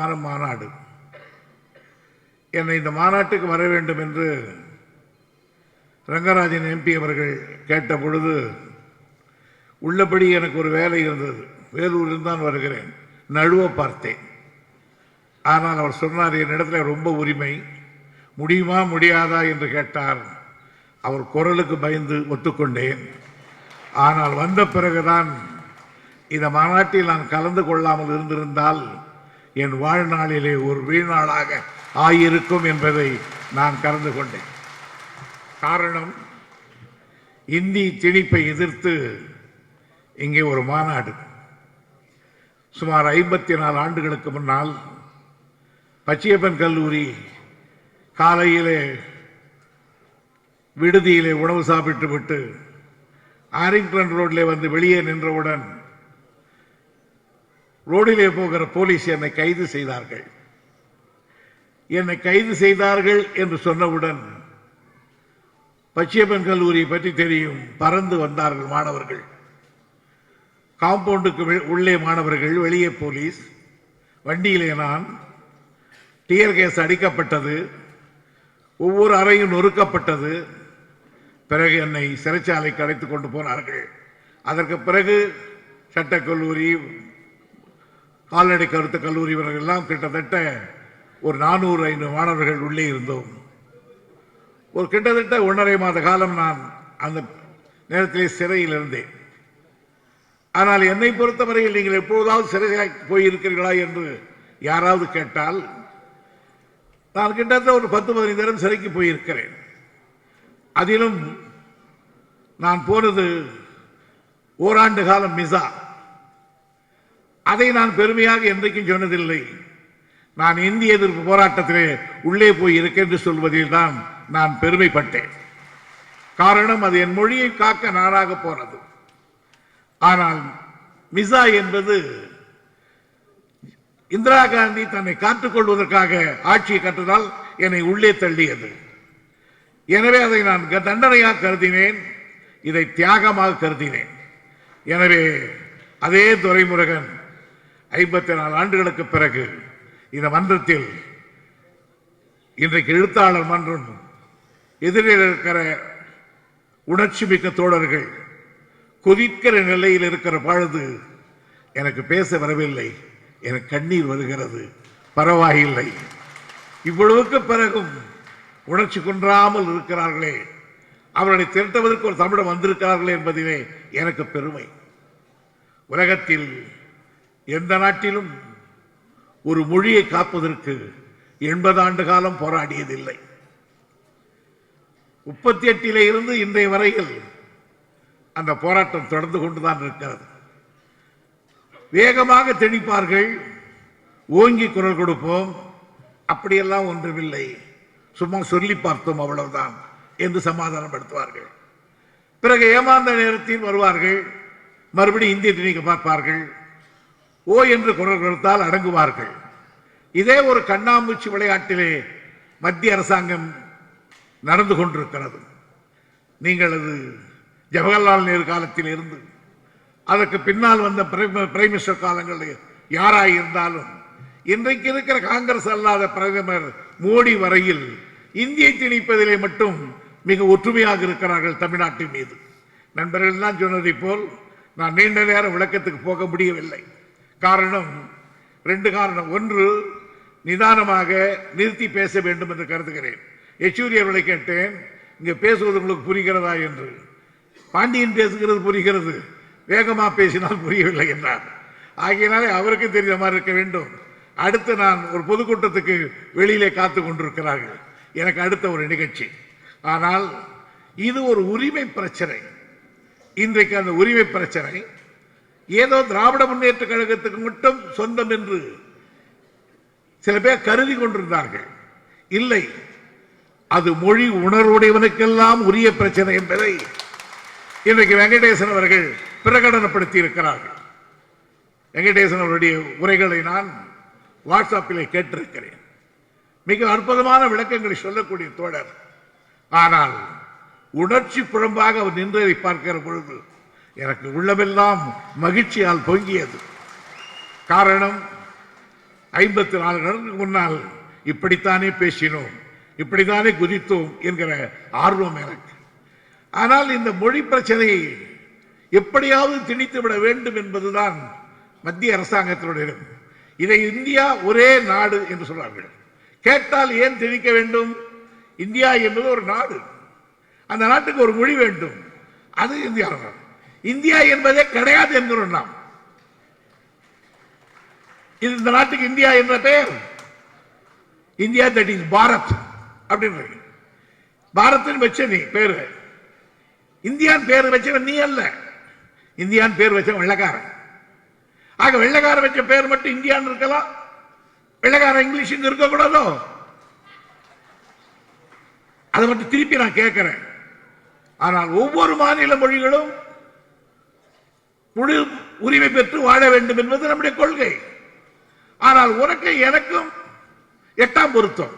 முக்கியமான மாநாடு. என்னை இந்த மாநாட்டுக்கு வர வேண்டும் என்று ரங்கராஜன் எம்பி அவர்கள் கேட்ட பொழுது உள்ளபடி எனக்கு ஒரு வேலை இருந்தது. வேலூரில் தான் வருகிறேன். நழுவ பார்த்தேன். ஆனால் அவர் சொன்னார் என்னிடத்தில் ரொம்ப உரிமை. முடியுமா முடியாதா? என்று கேட்டார். அவர் குரலுக்கு பயந்து ஒத்துக்கொண்டேன். ஆனால் வந்த பிறகுதான் இந்த மாநாட்டில் நான் கலந்து கொள்ளாமல் இருந்திருந்தால் என் வாழ்நாளிலே ஒரு வீழ்நாளாக ஆயிருக்கும் என்பதை நான் கலந்து கொண்டேன். காரணம் இந்தி திணிப்பை எதிர்த்து இங்கே ஒரு மாநாடு. சுமார் ஐம்பத்தி நாலு ஆண்டுகளுக்கு முன்னால் பச்சியப்பன் கல்லூரி காலையிலே விடுதியிலே உணவு சாப்பிட்டு விட்டு ஆரிங்டன் ரோட்டில் வந்து வெளியே நின்றவுடன் ரோடிலே போகிற போலீஸ் என்னை கைது செய்தார்கள். என்னை கைது செய்தார்கள் என்று சொன்னவுடன் பச்சையப்பன் கல்லூரியை பற்றி தெரியும் பறந்து வந்தார்கள் மாணவர்கள். காம்பவுண்டுக்கு உள்ளே மாணவர்கள் வெளியே போலீஸ் வண்டியிலே நான் டியர் கேஸ் அடிக்கப்பட்டது ஒவ்வொரு அறையும் நொறுக்கப்பட்டது பிறகு என்னை சிறைச்சாலைக்கு அழைத்து கொண்டு போனார்கள். அதற்கு பிறகு சட்டக்கல்லூரி கால்நடை கருத்து கல்லூரி இவர்கள் எல்லாம் கிட்டத்தட்ட ஒரு நானூறு ஐநூறு மாணவர்கள் உள்ளே இருந்தோம். ஒரு கிட்டத்தட்ட ஒன்றரை மாத காலம் நான் அந்த நேரத்திலே சிறையில் இருந்தேன் ஆனால் என்னை பொறுத்தவரையில் நீங்கள் எப்போதாவது சிறையாக போயிருக்கிறீர்களா என்று யாராவது கேட்டால் நான் கிட்டத்தட்ட ஒரு பத்து பதினைந்து நேரம் சிறைக்கு போயிருக்கிறேன். அதிலும் நான் போனது ஓராண்டு காலம் மிசா. அதை நான் பெருமையாக என்றைக்கும் சொன்னதில்லை. நான் இந்திய எதிர்ப்பு போராட்டத்திலே உள்ளே போய் இருக்கென்று என்று சொல்வதில் தான் நான் பெருமைப்பட்டேன். காரணம் அது என் மொழியை காக்க நானாக போனது. ஆனால் மிசா என்பது இந்திரா காந்தி தன்னை காத்துக் கொள்வதற்காக ஆட்சியை கற்றதால் என்னை உள்ளே தள்ளியது. எனவே அதை நான் க- தண்டனையாக கருதினேன். இதை தியாகமாக கருதினேன். எனவே அதே துரைமுருகன் ஐம்பத்தி நாலு ஆண்டுகளுக்கு பிறகு இந்த மன்றத்தில் இன்றைக்கு எழுத்தாளர் மன்றம் எதிரில் இருக்கிற உணர்ச்சி மிக்க தோழர்கள் கொதிக்கிற நிலையில் இருக்கிற பொழுது எனக்கு பேச வரவில்லை. எனக்கு கண்ணீர் வருகிறது. பரவாயில்லை. இவ்வளவுக்கு பிறகும் உணர்ச்சி குன்றாமல் இருக்கிறார்களே. அவர்களை திரட்டுவதற்கு ஒரு தமிழம் வந்திருக்கிறார்களே என்பதிலே எனக்கு பெருமை. உலகத்தில் எந்த நாட்டிலும் ஒரு மொழியை காப்பதற்கு எண்பது ஆண்டு காலம் போராடியதில்லை. முப்பத்தி எட்டிலே இருந்து இன்றைய வரையில் அந்த போராட்டம் தொடர்ந்து கொண்டுதான் இருக்கிறது. வேகமாக திணிப்பார்கள் ஓங்கி குரல் கொடுப்போம் அப்படியெல்லாம் ஒன்றுமில்லை. சும்மா சொல்லி பார்த்தோம் அவ்வளவுதான் என்று சமாதானப்படுத்துவார்கள். பிறகு ஏமாந்த நேரத்தில் வருவார்கள் மறுபடியும் இந்திய திணிக்க பார்ப்பார்கள். ஓ என்று குரல் கொடுத்தால் அடங்குவார்கள். இதே ஒரு கண்ணாமூச்சி விளையாட்டிலே மத்திய அரசாங்கம் நடந்து கொண்டிருக்கிறது. நீங்கள் அது ஜவஹர்லால் நேரு காலத்தில் இருந்து அதற்கு பின்னால் வந்த பிரைம் மினிஸ்டர் காலங்களில் யாராக இருந்தாலும் இன்றைக்கு இருக்கிற காங்கிரஸ் அல்லாத பிரதமர் மோடி வரையில் இந்தியை திணிப்பதிலே மட்டும் மிக ஒற்றுமையாக இருக்கிறார்கள் தமிழ்நாட்டின் மீது. நண்பர்கள் தான் சொன்னதை போல் நான் நீண்ட நேர விளக்கத்துக்கு போக முடியவில்லை. காரணம் ரெண்டு காரணம். ஒன்று நிதானமாக நிறுத்தி பேச வேண்டும் என்று கருதுகிறேன். யெச்சூரி அவர்களை கேட்டேன் இங்கே பேசுவது உங்களுக்கு புரிகிறதா? என்று. பாண்டியன் பேசுகிறது புரிகிறது வேகமாக பேசினால் புரியவில்லை என்றார். ஆகையினாலே அவருக்கு தெரிந்த மாதிரி இருக்க வேண்டும். அடுத்து நான் ஒரு பொதுக்கூட்டத்துக்கு வெளியிலே காத்து கொண்டிருக்கிறார்கள். எனக்கு அடுத்த ஒரு நிகழ்ச்சி. ஆனால் இது ஒரு உரிமை பிரச்சனை. இன்றைக்கு அந்த உரிமை பிரச்சனை ஏதோ திராவிட முன்னேற்ற கழகத்துக்கு மட்டும் சொந்தம் என்று சில பேர் கருதி கொண்டிருந்தார்கள். இல்லை அது மொழி உணர்வுடையவனுக்கெல்லாம் உரிய பிரச்சனை என்பதை இன்றைக்கு வெங்கடேசன் அவர்கள் பிரகடனப்படுத்தி இருக்கிறார்கள் வெங்கடேசன் அவருடைய உரைகளை நான் வாட்ஸ்அப்பிலே கேட்டிருக்கிறேன். மிக அற்புதமான விளக்கங்களை சொல்லக்கூடிய தோழர். ஆனால் உணர்ச்சி புறம்பாக அவர் நின்றதை பார்க்கிற பொழுது எனக்கு உள்ளமெல்லாம் மகிழ்ச்சியால் பொங்கியது. காரணம் ஐம்பத்தி நாலு நாளுக்கு முன்னால் இப்படித்தானே பேசினோம் இப்படித்தானே குதித்தோம் என்கிற ஆர்வம் எனக்கு. ஆனால் இந்த மொழி பிரச்சனையை எப்படியாவது திணித்து விட வேண்டும் என்பதுதான் மத்திய அரசாங்கத்தினுடைய இதை இந்தியா ஒரே நாடு என்று சொல்வார்கள். கேட்டால் ஏன் திணிக்க வேண்டும்? இந்தியா என்பது ஒரு நாடு. அந்த நாட்டுக்கு ஒரு மொழி வேண்டும். அது இந்தியா நாடு இந்தியா என்பதே கிடையாது என்கிறோம் நாம். இது இந்த நாட்டுக்கு இந்தியா என்ற பெயர். இந்தியா தட் இஸ் பாரத் அப்படின்னு பாரத்னு வச்ச நீ பேரு இந்தியான் பேர் வச்சவன் நீ அல்ல. இந்தியான் பேர் வச்சவன் வெள்ளக்காரன். ஆக வெள்ளக்காரன் வச்ச பேர் மட்டும் இந்தியான்னு இருக்கலாம் வெள்ளக்காரன் இங்கிலீஷ் இங்க இருக்கக்கூடாதோ அதை மட்டும் திருப்பி நான் கேட்கிறேன். ஆனால் ஒவ்வொரு மாநில மொழிகளும் முழு உரிமை பெற்று வாழ வேண்டும் என்பது நம்முடைய கொள்கை. ஆனால் உனக்கு எனக்கும் எட்டாம் பொருத்தம்.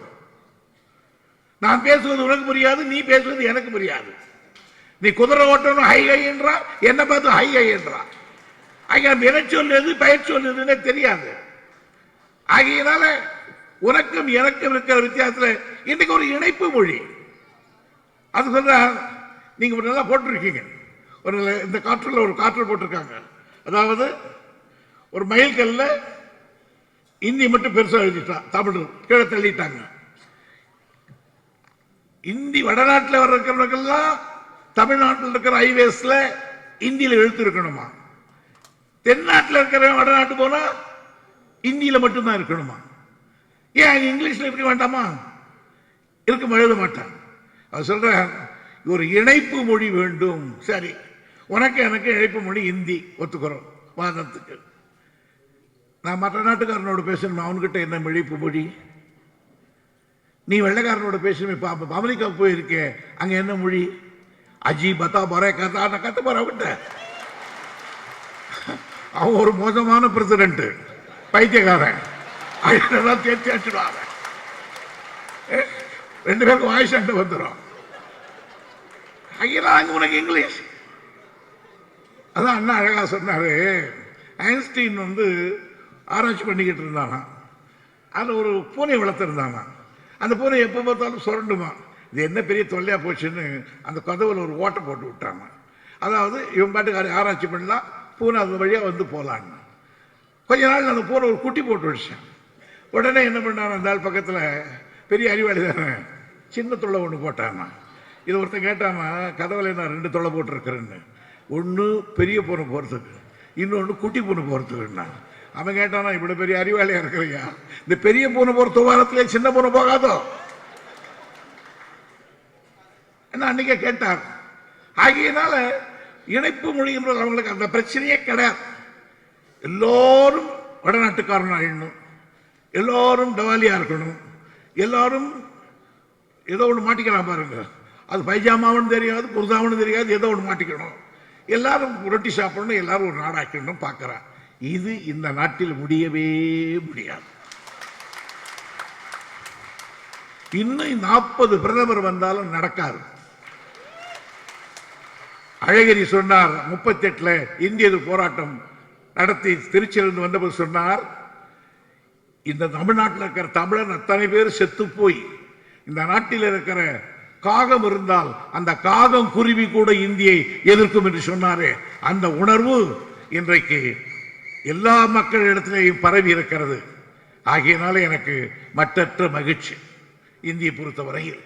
நான் பேசுவது உனக்கு புரியாது நீ பேசுவது எனக்கு புரியாது. நீ குதிரை ஓட்டணும் ஹை ஹை என்றா என்ன பார்த்து ஹை ஹை என்றா. ஆகிய வினைச்சொல் எது பயிர் சொல் எதுன்னே தெரியாது. ஆகையினால உனக்கும் எனக்கும் இருக்கிற வித்தியாசத்தில் இன்னைக்கு ஒரு இணைப்பு மொழி. அது சொல்ற நீங்க நல்லா போட்டிருக்கீங்க. ஒரு இந்த காற்றில் ஒரு காற்று போட்டிருக்காங்க. அதாவது ஒரு மைல் இந்தி மட்டும் பெருசா எழுதிட்டான் தமிழ் கீழே தள்ளிட்டாங்க. இந்தி வடநாட்டில் வர இருக்கிறவங்கெல்லாம் தமிழ்நாட்டில் இருக்கிற ஹைவேஸ்ல இந்தியில் எழுத்து இருக்கணுமா தென்னாட்டில் இருக்கிற வடநாட்டு போனால் இந்தியில் மட்டும்தான் இருக்கணுமா? ஏன் இங்கிலீஷில் இங்கிலீஷ்ல இருக்க வேண்டாமா? இருக்க எழுத மாட்டான் அவர் சொல்றேன் ஒரு இணைப்பு மொழி வேண்டும். சரி. உனக்கு எனக்கு இழைப்பு மொழி இந்தி. ஒத்துக்கிறோம். வாதத்துக்கு நான் மற்ற நாட்டுக்காரனோட பேசணும்? அவன்கிட்ட என்ன இழைப்பு மொழி? நீ வெள்ளைக்காரனோட பேசணுமே பாப்ப. அமெரிக்கா போயிருக்கே. அங்க என்ன மொழி? அஜி பத்தா பரே கத்தா நான் கத்து போற அவன்கிட்ட. அவன் ஒரு மோசமான பிரசிடென்ட் பைத்தியக்காரன். அதெல்லாம் தேர்ச்சி அடிச்சுடுவாங்க ரெண்டு பேருக்கும் வாய்ஸ் அண்டு வந்துடும் அங்கெல்லாம் அங்க உனக்கு இங்கிலீஷ். அதான் அண்ணா அழகாக சொன்னார். ஐன்ஸ்டீன் வந்து ஆராய்ச்சி பண்ணிக்கிட்டு இருந்தானா. அதில் ஒரு பூனை வளர்த்துருந்தானா. அந்த பூனை எப்போ பார்த்தாலும் சுரண்டுமா. இது என்ன பெரிய தொல்லையாக போச்சுன்னு அந்த கதவில் ஒரு ஓட்டை போட்டு விட்டாங்க அதாவது இவன் பாட்டுக்காரி ஆராய்ச்சி பண்ணலாம் பூனை அது வழியாக வந்து போகலான்னு கொஞ்ச நாள் அந்த பூனை ஒரு குட்டி போட்டு வச்சேன் உடனே என்ன பண்ணான்? அந்த ஆள் பக்கத்தில் பெரிய அறிவாளி தானே. சின்ன தொல்லை ஒன்று போட்டாமா இது ஒருத்தன் கேட்டாமா கதவுல நான் ரெண்டு தொலை போட்டிருக்கிறேன்னு? ஒன்று பெரிய பொண்ணு போகிறதுக்கு இன்னொன்று குட்டி பொண்ணு போகிறதுக்குன்னா அவன் கேட்டானா இவ்வளோ பெரிய அறிவாளியாக இருக்கிறையா இந்த பெரிய பொண்ணு போகிற துவாரத்திலே சின்ன பொண்ணு போகாதோ? என்ன அன்னைக்கே கேட்டார். ஆகியனால இணைப்பு மொழி என்பது அவங்களுக்கு அந்த பிரச்சனையே கிடையாது. எல்லோரும் வடநாட்டுக்காரன் ஆயிடணும் எல்லோரும் டவாலியாக இருக்கணும். எல்லோரும் ஏதோ ஒன்று மாட்டிக்கலாம் பாருங்க. அது பைஜாமாவும் தெரியாது குர்தாவும் தெரியாது ஏதோ ஒன்று மாட்டிக்கணும். எல்லாரும் ரொட்டி சாப்பிடணும் எல்லாரும் ஒரு நாடாக்கணும் பார்க்கறான். இது இந்த நாட்டில் முடியவே முடியாது. இன்னும் நாற்பது பிரதமர் வந்தாலும் நடக்காது. அழகிரி சொன்னார் முப்பத்தி எட்டுல இந்திய போராட்டம் நடத்தி திருச்சியிலிருந்து வந்தபோது சொன்னார் இந்த தமிழ்நாட்டில் இருக்கிற தமிழன் அத்தனை பேர் செத்து போய் இந்த நாட்டில் இருக்கிற காகம் இருந்தால் அந்த காகம் குருவி கூட இந்தியை எதிர்க்கும் என்று சொன்னாரே. அந்த உணர்வு இன்றைக்கு எல்லா மக்களிடத்திலேயும் பரவி இருக்கிறது. ஆகியனால எனக்கு மற்றற்ற மகிழ்ச்சி இந்தியை பொறுத்தவரையில்.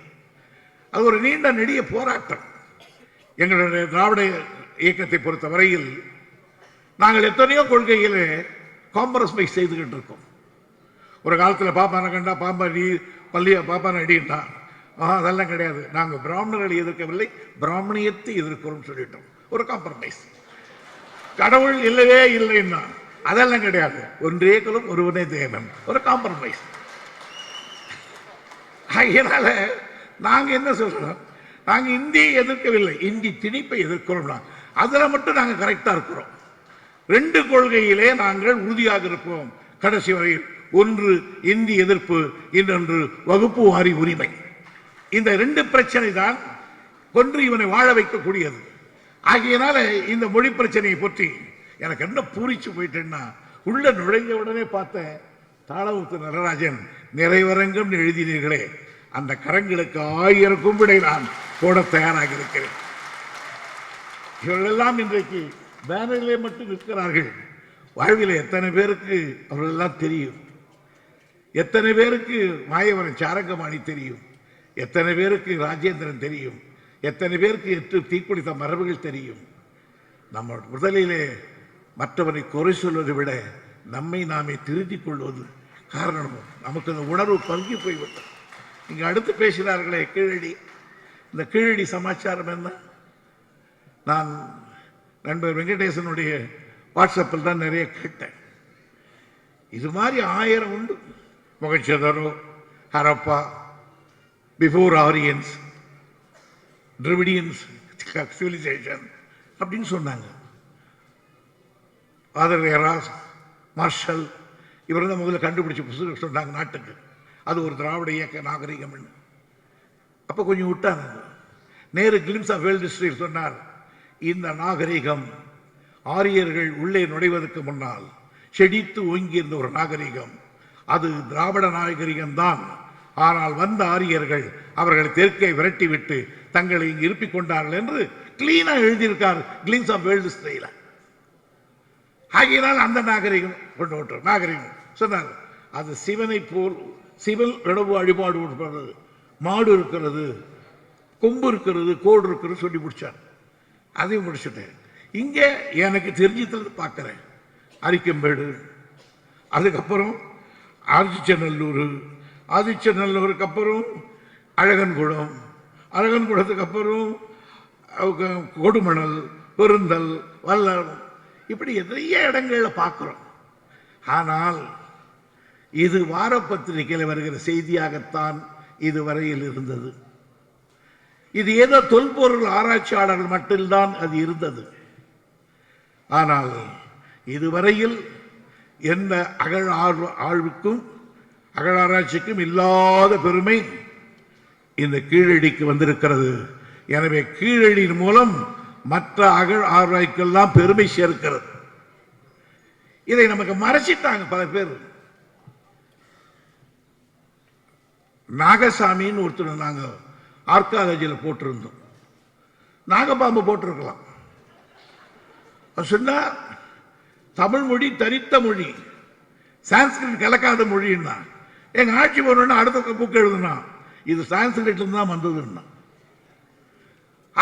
அது ஒரு நீண்ட நெடிய போராட்டம். எங்களுடைய திராவிட இயக்கத்தை பொறுத்தவரையில் நாங்கள் எத்தனையோ கொள்கையில் காம்ப்ரமைஸ் செய்துகிட்டு இருக்கோம். ஒரு காலத்தில் பாப்பான கண்டா பாம்பா நீ பள்ளியா பாப்பான அடிண்டா அதெல்லாம் கிடையாது. நாங்கள் பிராமணர்களை எதிர்க்கவில்லை. பிராமணியத்தை எதிர்க்கிறோம் சொல்லிட்டோம். ஒரு காம்ப்ரமைஸ் கடவுள் இல்லவே இல்லைன்னா அதெல்லாம் கிடையாது. ஒன்றே குலம் ஒருவனே தேவன். ஒரு காம்ப்ரமைஸ் ஆகையினால நாங்கள் என்ன சொல்கிறோம் நாங்கள் இந்தியை எதிர்க்கவில்லை. இந்தி திணிப்பை எதிர்க்கிறோம்னா அதில் மட்டும் நாங்கள் கரெக்டாக இருக்கிறோம். ரெண்டு கொள்கையிலே நாங்கள் உறுதியாக இருப்போம். கடைசி வரையில் ஒன்று இந்தி எதிர்ப்பு இன்னொன்று வகுப்பு வாரி உரிமை. இந்த ரெண்டு பிரச்சனை தான் கொன்று இவனை வாழ வைக்கக்கூடியது. ஆகியனால இந்த மொழி பிரச்சனையை பற்றி எனக்கு என்ன பூரிச்சு போயிட்டேன்னா உள்ள நுழைஞ்ச உடனே பார்த்த தாளவுத்து நடராஜன் நிறைவரங்கம் எழுதினீர்களே அந்த கரங்களுக்கு ஆயிரம் கும்பிடை நான் போட தயாராக இருக்கிறேன் இவர்களெல்லாம் இன்றைக்கு பேனரிலே மட்டும் நிற்கிறார்கள். வாழ்வில் எத்தனை பேருக்கு அவர்களெல்லாம் தெரியும்? எத்தனை பேருக்கு மாயவரன் சாரங்கமாணி தெரியும்? எத்தனை பேருக்கு ராஜேந்திரன் தெரியும்? எத்தனை பேருக்கு எட்டு தீக்குளித்த மரபுகள் தெரியும்? நம்ம முதலிலே மற்றவரை குறை சொல்வதை விட நம்மை நாமே திருத்திக் கொள்வது காரணம்? நமக்கு அந்த உணர்வு பங்கி போய்விட்டது. இங்கே அடுத்து பேசினார்களே கீழடி. இந்த கீழடி சமாச்சாரம் என்ன? நான் நண்பர் வெங்கடேசனுடைய வாட்ஸ்அப்பில் தான் நிறைய கேட்டேன். இது மாதிரி ஆயிரம் உண்டு. முகச்சதரோ Harappa before Aryans Dravidians civilisation அப்படின்னு சொன்னாங்க. ஃபாதர் எராஸ் மார்ஷல் இவர் தான் முதல்ல கண்டுபிடிச்ச புத்தகம் சொன்னாங்க நாட்டுக்கு. அது ஒரு திராவிட இயக்க நாகரிகம்னு அப்போ கொஞ்சம் விட்டாங்க. Nehru glimpse of world history சொன்னார் இந்த நாகரிகம் ஆரியர்கள் உள்ளே நுழைவதற்கு முன்னால் செடித்து ஓங்கியிருந்த ஒரு நாகரிகம். அது திராவிட நாகரிகம்தான். ஆனால் வந்த ஆரியர்கள் அவர்களை தெற்கே விரட்டிவிட்டு தங்களை இங்கு இருப்பிக் கொண்டார்கள் என்று கிளீனாக எழுதியிருக்கார் கிளீன்ஸ் ஆஃப் வேர்ல்டு ஸ்டைல ஆகியனால் அந்த நாகரிகம் கொண்டு விட்டோம் நாகரிகம் சொன்னார் அது சிவனை போல் சிவன் இடவு வழிபாடு இருக்கிறது மாடு இருக்கிறது கொம்பு இருக்கிறது கோடு இருக்கிறது சொல்லி முடிச்சார் அதையும் முடிச்சுட்டேன். இங்கே எனக்கு தெரிஞ்சது பார்க்குறேன். அரிக்கம்பேடு அதுக்கப்புறம் ஆதிச்சநல்லூர் ஆதிச்சநல்லூருக்கு அப்புறம் அழகன்குளம் அழகன்குளத்துக்கு அப்புறம் கொடுமணல் பெருந்தல் வல்லம் இப்படி நிறைய இடங்களில் பார்க்குறோம் ஆனால் இது வார பத்திரிகையில் வருகிற செய்தியாகத்தான் இதுவரையில் இருந்தது. இது ஏதோ தொல்பொருள் ஆராய்ச்சியாளர்கள் மட்டும்தான் அது இருந்தது. ஆனால் இதுவரையில் எந்த அகழ் ஆழ்வு ஆழ்வுக்கும் அகழாராய்ச்சிக்கும் இல்லாத பெருமை இந்த கீழடிக்கு வந்திருக்கிறது. எனவே கீழடியின் மூலம் மற்ற அகழ் ஆராய்க்கெல்லாம் பெருமை சேர்க்கிறது. இதை நமக்கு மறைச்சிட்டாங்க பல பேர். நாகசாமின்னு ஒருத்தர் நாங்கள் ஆர்காலஜியில் போட்டிருந்தோம். நாகபாம்பு போட்டிருக்கலாம். அவர் தமிழ் மொழி தரித்த மொழி. சான்ஸ்கிரிட் கலக்காத மொழின்னா எங்க ஆட்சி வரணும்னா அடுத்த புக் எழுதுனா. இது சான்ஸ்கிரிட்ல தான் வந்ததுன்னா.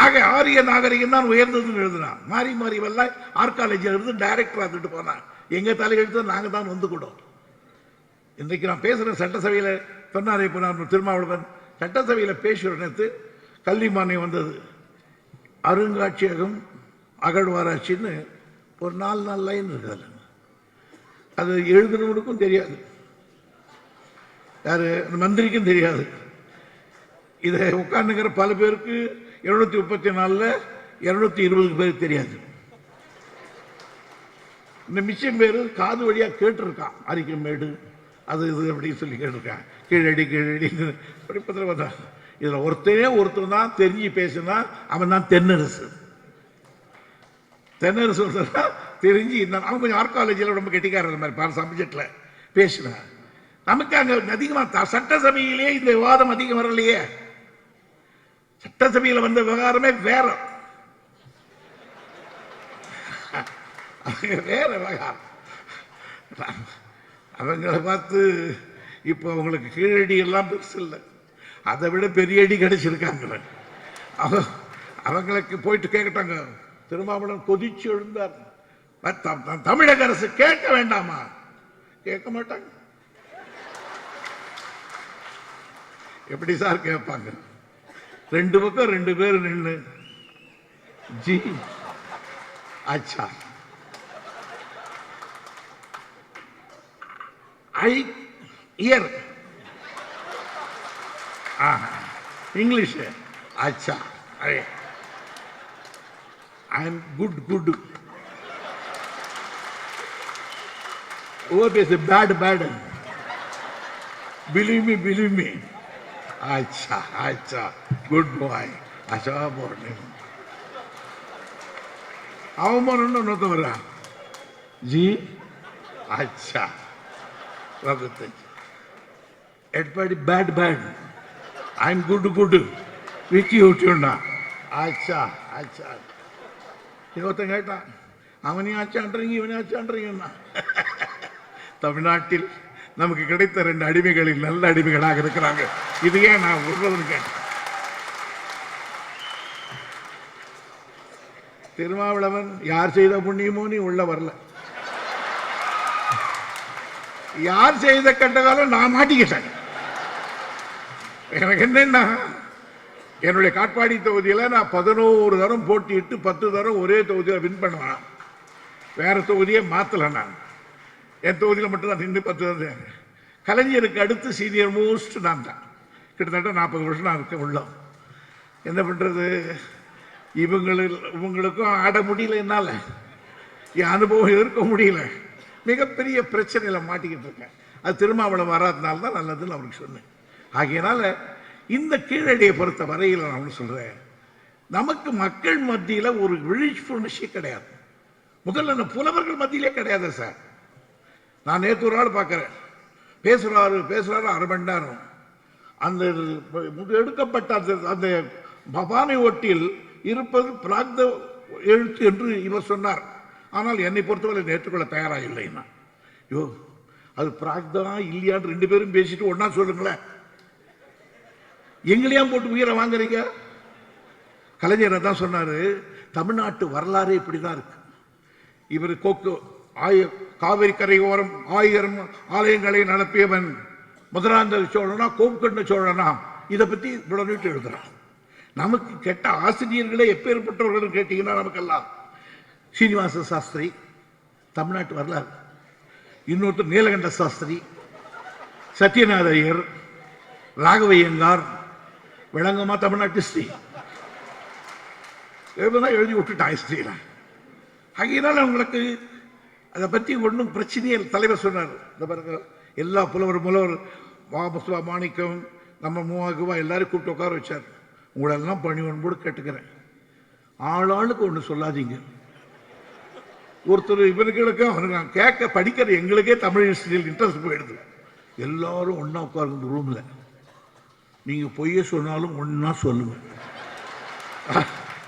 ஆக ஆரிய நாகரிகம் தான் உயர்ந்ததுன்னு எழுதுனான் மாறி மாறி வெல்லாம் ஆர்காலஜியில் இருந்து டைரக்டர் வந்துட்டு போனான் எங்க தலையெழுத்து நாங்க தான் வந்து கூடும். இன்றைக்கு நான் பேசுகிற சட்டசபையில் சொன்னார் இப்போ நான் திருமாவளவன் சட்டசபையில் பேசுகிற நேரத்து கல்வி மானியம் வந்தது. அருங்காட்சியகம் அகழ்வாராய்ச்சின்னு ஒரு நாலு நாள் லைன் இருக்கு அது எழுதுனவனுக்கும் தெரியாது. யாரு? அந்த மந்திரிக்கும் தெரியாது. இதை உட்காந்துங்கிற பல பேருக்கு இருநூத்தி முப்பத்தி நாலில் இருநூத்தி இருபது பேருக்கு தெரியாது. இந்த மிச்சம் பேர் காது வழியா கேட்டிருக்கான். அரிக்கமேடு அது இது அப்படின்னு சொல்லி கேட்டிருக்கான். கீழடி கீழடி. படிப்பத்தில் பார்த்தா இதில் ஒருத்தனே ஒருத்தர் தான் தெரிஞ்சு பேசுனா அவன் தான் தென்னரசு. தென்னரசு ஒருத்தர் தெரிஞ்சு இருந்தான் அவன் கொஞ்சம் ஆர்காலஜியில் ரொம்ப கெட்டிக்காரர் மாதிரி பாரு சப்ஜெக்டில் பேசினான் நமக்கு அங்க அதிகமா சட்டசபையிலே இந்த விவாதம் அதிகம் வரலையே. சட்டசபையில் வந்த விவகாரமே வேற. வேற விவகாரம். அவங்கள பார்த்து இப்போ அவங்களுக்கு கீழடி எல்லாம் பெருசு இல்லை. அதை விட பெரிய அடி கிடைச்சிருக்காங்க. அவ அவங்களுக்கு போயிட்டு கேட்கட்டாங்க திருமாவளவன் கொதிச்சு எழுந்தார். த- தமிழக அரசு கேட்க வேண்டாமா? கேட்க மாட்டாங்க. எப்படி சார் கேட்பாங்க ரெண்டு பக்கம் ரெண்டு பேர் நின்று ஜி அச்சா ஐ இயர் इंग्लिश है अच्छा अरे आई एम गुड गुड वो कैसे bad bad believe me believe me আচ্ছা আচ্ছা গুড বয় আচ্ছা মর্নিং অবমাননা না তোমরা জি আচ্ছা রাখতে এডবাডি bad bad I am good good Vicky விட்டுனா ஆச்சா ஆச்சா ஒருத்தன் கேட்டான் அவனையும் ஆச்சான்றீங்க இவனையும் ஆச்சான்றீங்கண்ணா தமிழ்நாட்டில் நமக்கு கிடைத்த ரெண்டு அடிமைகளில் நல்ல அடிமைகளாக இருக்கிறாங்க இது ஏன் நான் விடுறதுன்னு கேட்டேன் திருமாவளவன் யார் செய்த புண்ணியமோ நீ உள்ள வரல. யார் செய்த கண்டதாலும் காலம் நான் மாட்டிக்கிட்டேன். எனக்கு என்னன்னா என்னுடைய காட்பாடி தொகுதியில் நான் பதினோரு தரம் போட்டியிட்டு பத்து தரம் ஒரே தொகுதியில் வின் பண்ணுவேன். வேற தொகுதியை மாற்றலை நான். என் தொகுதியில் மட்டும் தான் நின்று பத்து தரம். கலைஞருக்கு அடுத்து சீனியர் மோஸ்ட் நான் தான். கிட்டத்தட்ட நாற்பது வருஷம் நான் இருக்க உள்ளோம். என்ன பண்ணுறது இவங்களில் இவங்களுக்கும் ஆட முடியல என்னால். என் அனுபவம் இருக்க முடியல. மிகப்பெரிய பிரச்சனையில் மாட்டிக்கிட்டு இருக்கேன். அது திருமாவளம் வராதனால தான் நல்லதுன்னு அவருக்கு சொன்னேன். ஆகையினால இந்த கீழடியை பொறுத்த வரையில் நான் ஒன்று சொல்கிறேன் நமக்கு மக்கள் மத்தியில் ஒரு விழிப்புணர்ச்சி கிடையாது. முதல்ல இந்த புலவர்கள் மத்தியிலே கிடையாது சார். நான் நேற்று ஒரு ஆள் பார்க்குறேன் பேசுகிறாரு பேசுகிறாரு அரை மணி நேரம். அந்த இது எடுக்கப்பட்ட அந்த அந்த பவானி ஒட்டில் இருப்பது பிராக்த எழுத்து என்று இவர் சொன்னார். ஆனால் என்னை பொறுத்தவரை ஏற்றுக்கொள்ள தயாராக இல்லைன்னா ஐயோ அது பிராக்தா இல்லையான்னு ரெண்டு பேரும் பேசிட்டு ஒன்னா சொல்லுங்களேன். எங்களையாம் போட்டு உயிரை வாங்குறீங்க? கலைஞர் தான் சொன்னாரு தமிழ்நாட்டு வரலாறு இப்படிதான் இருக்கு. இவர் கோக்கு ஆய காவிரி கரையோரம் ஆயிரம் ஆலயங்களை நடப்பியவன் முதலாந்தர சோழனா கோம்கண்ட சோழனா இதை பற்றி விடனிட்டு எழுதுகிறான் நமக்கு கெட்ட ஆசிரியர்களே எப்பேற்பட்டவர்கள் கேட்டிங்கன்னா நமக்கெல்லாம். சீனிவாச சாஸ்திரி தமிழ்நாட்டு வரலாறு. இன்னொருத்தர் நீலகண்ட சாஸ்திரி சத்யநாத ஐயர் ராகவையங்கார் விளங்கமா தமிழ்நாட்டு ஸ்ரீ. எழுதுனா எழுதி விட்டுட்டான் ஹிஸ்டரியில் ஆகையினால உங்களுக்கு அதை பற்றி ஒன்றும் பிரச்சனையே இல்லை. தலைவர் சொன்னார் இந்த பாருங்க எல்லா புலவர் புலவர் பாபசுவா மாணிக்கம் நம்ம மூவாக்குவா எல்லாரும் கூப்பிட்டு உட்கார வச்சார். உங்களெல்லாம் பணி ஒன்போடு கேட்டுக்கிறேன். ஆளாளுக்கு ஒன்று சொல்லாதீங்க. ஒருத்தர் இவர்களுக்கு அவனுக்கு நான் கேட்க படிக்கிற எங்களுக்கே தமிழ் ஹிஸ்டரியில் இன்ட்ரெஸ்ட் போயிடுது. எல்லாரும் ஒன்றா உட்காருங்க ரூமில் நீங்கள் பொய்ய சொன்னாலும் ஒன்றா சொல்லுங்க.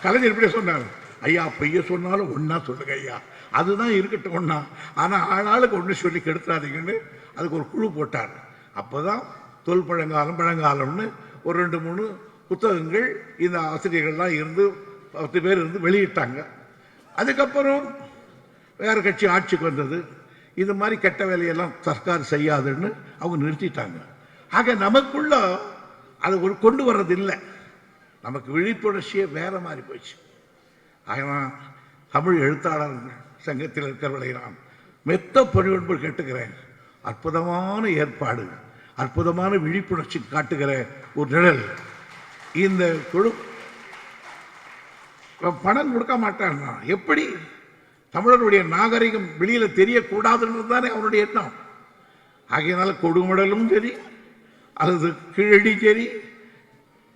கலைஞர் இப்படியே சொன்னார். ஐயா பொய்ய சொன்னாலும் ஒன்றா சொல்லுங்க ஐயா. அதுதான் இருக்கட்டும் ஒன்றா ஆனால் ஆளாளுக்கு ஒன்று சொல்லி கெடுத்துறாதீங்கன்னு அதுக்கு ஒரு குழு போட்டார். அப்போ தான் தொல் பழங்காலம் பழங்காலம்னு ஒரு ரெண்டு மூணு புத்தகங்கள் இந்த ஆசிரியர்கள்லாம் இருந்து பத்து பேர் இருந்து வெளியிட்டாங்க. அதுக்கப்புறம் வேறு கட்சி ஆட்சிக்கு வந்தது. இது மாதிரி கெட்ட வேலையெல்லாம் சர்க்கார் செய்யாதுன்னு அவங்க நிறுத்திட்டாங்க. ஆக நமக்குள்ள அதை ஒரு கொண்டு வர்றது இல்லை நமக்கு விழிப்புணர்ச்சியே வேற மாதிரி போச்சு ஆகலாம் தமிழ் எழுத்தாளர்கள் சங்கத்தில் இருக்கிறவர்களை நான் மெத்த பணிவன்பு கேட்டுக்கிறேன். அற்புதமான ஏற்பாடு அற்புதமான விழிப்புணர்ச்சி காட்டுகிற ஒரு நிழல். இந்த குழு பணம் கொடுக்க மாட்டான் எப்படி? தமிழருடைய நாகரிகம் வெளியில் தெரியக்கூடாதுன்றது தானே அவருடைய எண்ணம். ஆகையினால கொடுமடலும் சரி அல்லது கீழடி சரி.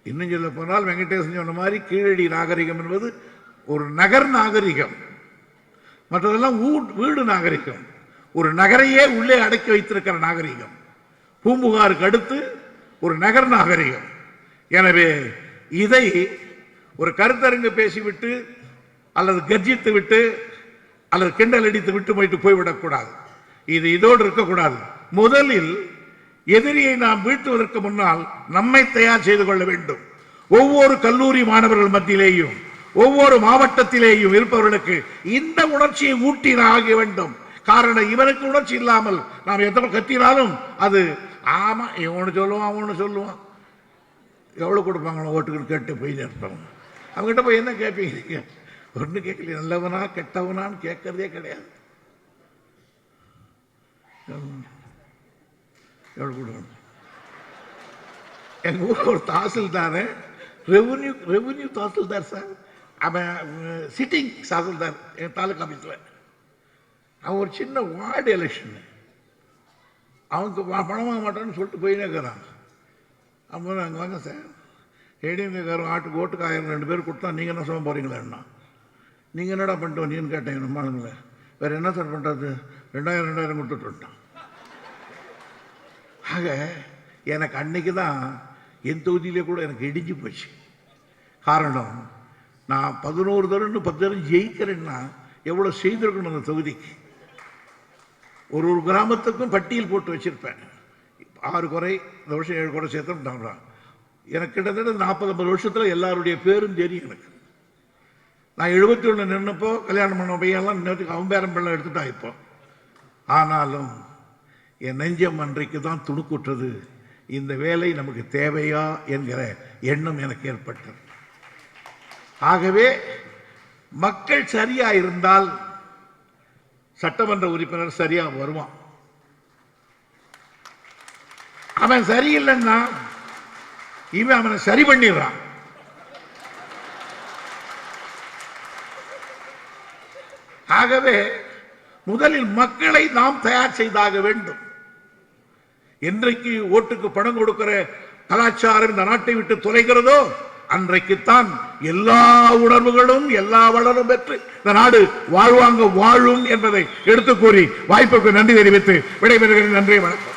இன்னும் சொல்ல போனால் வெங்கடேசன் சொன்ன மாதிரி கீழடி நாகரிகம் என்பது ஒரு நகர் நாகரிகம். மற்றதெல்லாம் வீடு நாகரிகம். ஒரு நகரையே உள்ளே அடக்கி வைத்திருக்கிற நாகரிகம். பூம்புகாருக்கு அடுத்து ஒரு நகர் நாகரிகம். எனவே இதை ஒரு கருத்தரங்கு பேசிவிட்டு அல்லது கர்ஜித்து விட்டு அல்லது கிண்டல் அடித்து விட்டு போயிட்டு போய்விடக்கூடாது. இது இதோடு இருக்கக்கூடாது. முதலில் எதிரியை நாம் வீழ்த்துவதற்கு முன்னால் நம்மை தயார் செய்து கொள்ள வேண்டும். ஒவ்வொரு கல்லூரி மாணவர்கள் மத்தியிலேயும் ஒவ்வொரு மாவட்டத்திலேயும் இருப்பவர்களுக்கு இந்த உணர்ச்சியை ஊட்டின ஆக வேண்டும். காரணம் இவனுக்கு உணர்ச்சி இல்லாமல் நாம் எத்தனை கத்தினாலும் அது ஆமாம் இவனு சொல்லுவான் அவனு சொல்லுவான். எவ்வளோ கொடுப்பாங்களோ ஓட்டுக்கு கேட்டு போய் நிற்பவங்க அவங்ககிட்ட போய் என்ன கேட்பீங்க நீங்க ஒன்றும் கேட்கல நல்லவனா கெட்டவனான்னு கேட்கறதே கிடையாது. எவ்வளோ கொடுக்கணும்? எங்கள் ஊரில் ஒரு tahsildar. Revenue revenue tahsildar sir. அவன் சிட்டிங் தாசில்தார் என் தாலுக்கா ஆஃபீஸில் அவன் ஒரு சின்ன வார்டு எலெக்ஷன் அவனுக்கு பணம் வாங்க மாட்டான்னு சொல்லிட்டு போயினே இருக்கிறான். அப்போ நாங்கள் வாங்க சார். ஏடிஎம்கேக்காரன் ஆட்டுக்கு ஓட்டுக்கு ஆயிரம் ரெண்டு பேர் கொடுத்தா நீங்கள் என்ன சொல்ல போகிறீங்களா நீங்கள் என்னடா பண்ணிட்டு வந்தீங்கன்னு கேட்டேன் நம்ம ஆளுங்கள வேறு என்ன சார் பண்ணுறது ரெண்டாயிரம் ரெண்டாயிரம் கொடுத்துட்டு வந்துட்டான். ஆக எனக்கு அன்னைக்கு தான் என் தொகுதியிலே கூட எனக்கு இடிஞ்சு போச்சு. காரணம் நான் பதினோரு தரம் பத்து தரம் ஜெயிக்கிறேன்னா எவ்வளோ செய்திருக்கணும் அந்த தொகுதிக்கு? ஒரு ஒரு கிராமத்துக்கும் பட்டியல் போட்டு வச்சுருப்பேன். ஆறு குறை இந்த வருஷம் ஏழு குறை சேர்த்தோம்ட்டாங்களா எனக்கு கிட்டத்தட்ட நாற்பது ஐம்பது வருஷத்தில் எல்லாருடைய பேரும் தெரியும் எனக்கு. நான் எழுபத்தி ஒன்று நின்னப்போ கல்யாணம் பண்ண பையன்லாம் இன்னத்துக்கு அவன் பேரம் பிள்ளை எடுத்துட்டா இப்போ. ஆனாலும் என் நெஞ்சம் அன்றைக்கு தான் துணுக்குற்றது. இந்த வேலை நமக்கு தேவையா என்கிற எண்ணம் எனக்கு ஏற்பட்டது. ஆகவே மக்கள் சரியாக இருந்தால் சட்டமன்ற உறுப்பினர் சரியா வருவான். அவன் சரியில்லைன்னா இவன் அவனை சரி பண்ணிடுறான். ஆகவே முதலில் மக்களை நாம் தயார் செய்தாக வேண்டும். என்றைக்கு ஓட்டுக்கு பணம் கொடுக்கிற கலாச்சாரம் இந்த நாட்டை விட்டு தொலைகிறதோ அன்றைக்குத்தான் எல்லா உணர்வுகளும் எல்லா வளரும் பெற்று இந்த நாடு வாழ்வாங்க வாழும் என்பதை எடுத்துக் கூறி வாய்ப்புக்கு நன்றி தெரிவித்து விடைபெறுகிறேன். நன்றி வணக்கம்.